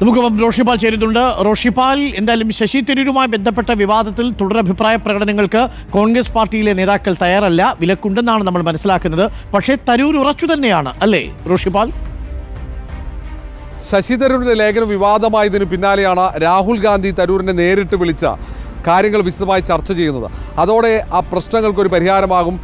നമുക്ക് റോഷിപാൽ ചേരുന്നുണ്ട്. റോഷിപാൽ എന്തായാലും ശശി തരൂരുമായി ബന്ധപ്പെട്ട വിവാദത്തിൽ തുടരഭിപ്രായ പ്രകടനങ്ങൾക്ക് കോൺഗ്രസ് പാർട്ടിയിലെ നേതാക്കൾ തയ്യാറല്ല. വിലക്കുണ്ടെന്നാണ് നമ്മൾ മനസ്സിലാക്കുന്നത്. പക്ഷേ തരൂർ ഉറച്ചു തന്നെയാണ് അല്ലേ റോഷിപാൽ? ശശി തരൂരിന്റെ ലേഖനം വിവാദമായതിനു പിന്നാലെയാണ് രാഹുൽ ഗാന്ധി തരൂരിനെ നേരിട്ട് വിളിച്ച കാര്യങ്ങൾ വിശദമായി ചർച്ച ചെയ്യുന്നത്. അതോടെ ആ പ്രശ്നങ്ങൾക്ക് ഒരു പരിഹാരമാകും.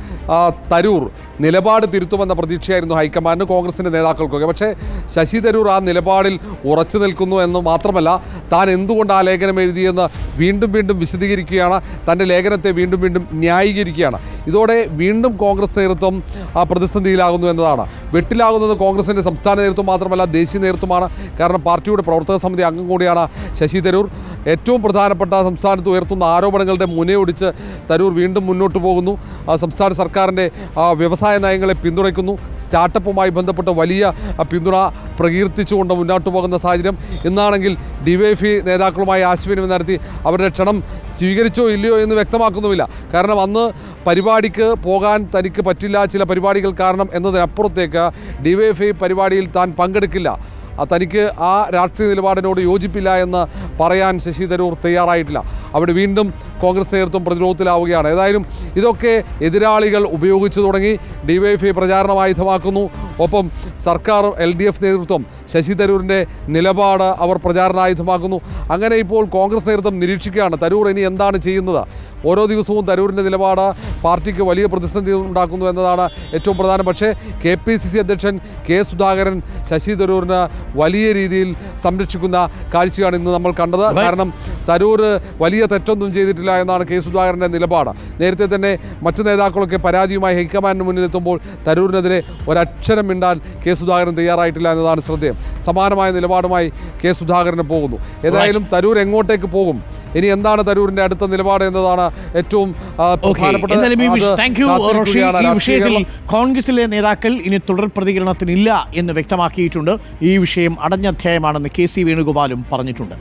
തരൂർ നിലപാട് തിരുത്തുമെന്ന പ്രതീക്ഷയായിരുന്നു ഹൈക്കമാൻഡിന് കോൺഗ്രസിന്റെ നേതാക്കൾക്കൊക്കെ. പക്ഷേ ശശി തരൂർ ആ നിലപാടിൽ ഉറച്ചു നിൽക്കുന്നു എന്ന് മാത്രമല്ല താൻ എന്തുകൊണ്ട് ആ ലേഖനം എഴുതിയെന്ന് വീണ്ടും വീണ്ടും വിശദീകരിക്കുകയാണ് തന്റെ ലേഖനത്തെ വീണ്ടും വീണ്ടും ന്യായീകരിക്കുകയാണ്. ഇതോടെ വീണ്ടും കോൺഗ്രസ് നേതൃത്വം പ്രതിസന്ധിയിലാകുന്നു എന്നതാണ്. വെട്ടിലാകുന്നത് കോൺഗ്രസിന്റെ സംസ്ഥാന നേതൃത്വം മാത്രമല്ല ദേശീയ നേതൃത്വമാണ്. കാരണം പാർട്ടിയുടെ പ്രവർത്തക സമിതി അംഗം കൂടിയാണ് ശശി തരൂർ. ഏറ്റവും പ്രധാനപ്പെട്ട സംസ്ഥാനത്ത് ഉയർത്തുന്ന ആരോപണങ്ങളുടെ മുനയൊടിച്ച് തരൂർ വീണ്ടും മുന്നോട്ട് പോകുന്നു. സംസ്ഥാന സർക്കാരിന്റെ വ്യവസായ നയങ്ങളെ പിന്തുണയ്ക്കുന്നു. സ്റ്റാർട്ടപ്പുമായി ബന്ധപ്പെട്ട് വലിയ പിന്തുണ പ്രകീർത്തിച്ചുകൊണ്ട് മുന്നോട്ട് പോകുന്ന സാഹചര്യം. ഇന്നാണെങ്കിൽ ഡിവൈഎഫ്ഇ നേതാക്കളുമായി ആശയവിനിമയം നടത്തി അവരുടെ ക്ഷണം സ്വീകരിച്ചോ ഇല്ലയോ എന്ന് വ്യക്തമാക്കുന്നുമില്ല. കാരണം അന്ന് പരിപാടിക്ക് പോകാൻ തനിക്ക് പറ്റില്ല ചില പരിപാടികൾ കാരണം എന്നതിനപ്പുറത്തേക്ക് ഡിവൈഎഫ്ഐ പരിപാടിയിൽ താൻ പങ്കെടുക്കില്ല. തനിക്ക് ആ രാഷ്ട്രീയ നിലപാടിനോട് യോജിപ്പില്ല എന്ന് പറയാൻ ശശി തരൂർ തയ്യാറായിട്ടില്ല. അവിടെ വീണ്ടും കോൺഗ്രസ് നേതൃത്വം പ്രതിരോധത്തിലാവുകയാണ്. ഏതായാലും ഇതൊക്കെ എതിരാളികൾ ഉപയോഗിച്ചു തുടങ്ങി. ഡിവൈഎഫ്ഐ പ്രചാരണായുധമാക്കുന്നു ഒപ്പം സർക്കാർ എൽ ഡി എഫ് നേതൃത്വം ശശി തരൂരിന്റെ നിലപാട് അവർ പ്രചാരണായുധമാക്കുന്നു. അങ്ങനെ ഇപ്പോൾ കോൺഗ്രസ് നേതൃത്വം നിരീക്ഷിക്കുകയാണ്. തരൂർ ഇനി എന്താണ് ചെയ്യുന്നത്? ഓരോ ദിവസവും തരൂരിന്റെ നിലപാട് പാർട്ടിക്ക് വലിയ പ്രതിസന്ധി ഉണ്ടാക്കുന്നു എന്നതാണ് ഏറ്റവും പ്രധാനം. പക്ഷേ കെ പി സി സി അധ്യക്ഷൻ കെ സുധാകരൻ ശശി തരൂരിന് വലിയ രീതിയിൽ സംരക്ഷിക്കുന്ന കാഴ്ചയാണ് ഇന്ന് നമ്മൾ കണ്ടത്. കാരണം തരൂർ വലിയ തെറ്റൊന്നും ചെയ്തിട്ടില്ല എന്നാണ് കെ സുധാകരന്റെ നിലപാട്. നേരത്തെ തന്നെ മറ്റ് നേതാക്കളൊക്കെ പരാതിയുമായി ഹൈക്കമാൻഡിന് മുന്നിലെത്തുമ്പോൾ തരൂരിനെതിരെ ഒരക്ഷരം മിണ്ടാൻ കെ സുധാകരൻ തയ്യാറായിട്ടില്ല എന്നതാണ് ശ്രദ്ധേയം. സമാനമായ നിലപാടുമായി കെ സുധാകരന് പോകുന്നു. ഏതായാലും തരൂർ എങ്ങോട്ടേക്ക് പോകും? ഇനി എന്താണ് തരൂരിന്റെ അടുത്ത നിലപാട് എന്നതാണ് ഏറ്റവും വിഷയത്തിൽ. കോൺഗ്രസിലെ നേതാക്കൾ ഇനി തുടർ പ്രതികരണത്തിനില്ല എന്ന് വ്യക്തമാക്കിയിട്ടുണ്ട്. ഈ വിഷയം അടഞ്ഞ അധ്യായമാണെന്ന് കെ സി വേണുഗോപാലും പറഞ്ഞിട്ടുണ്ട്.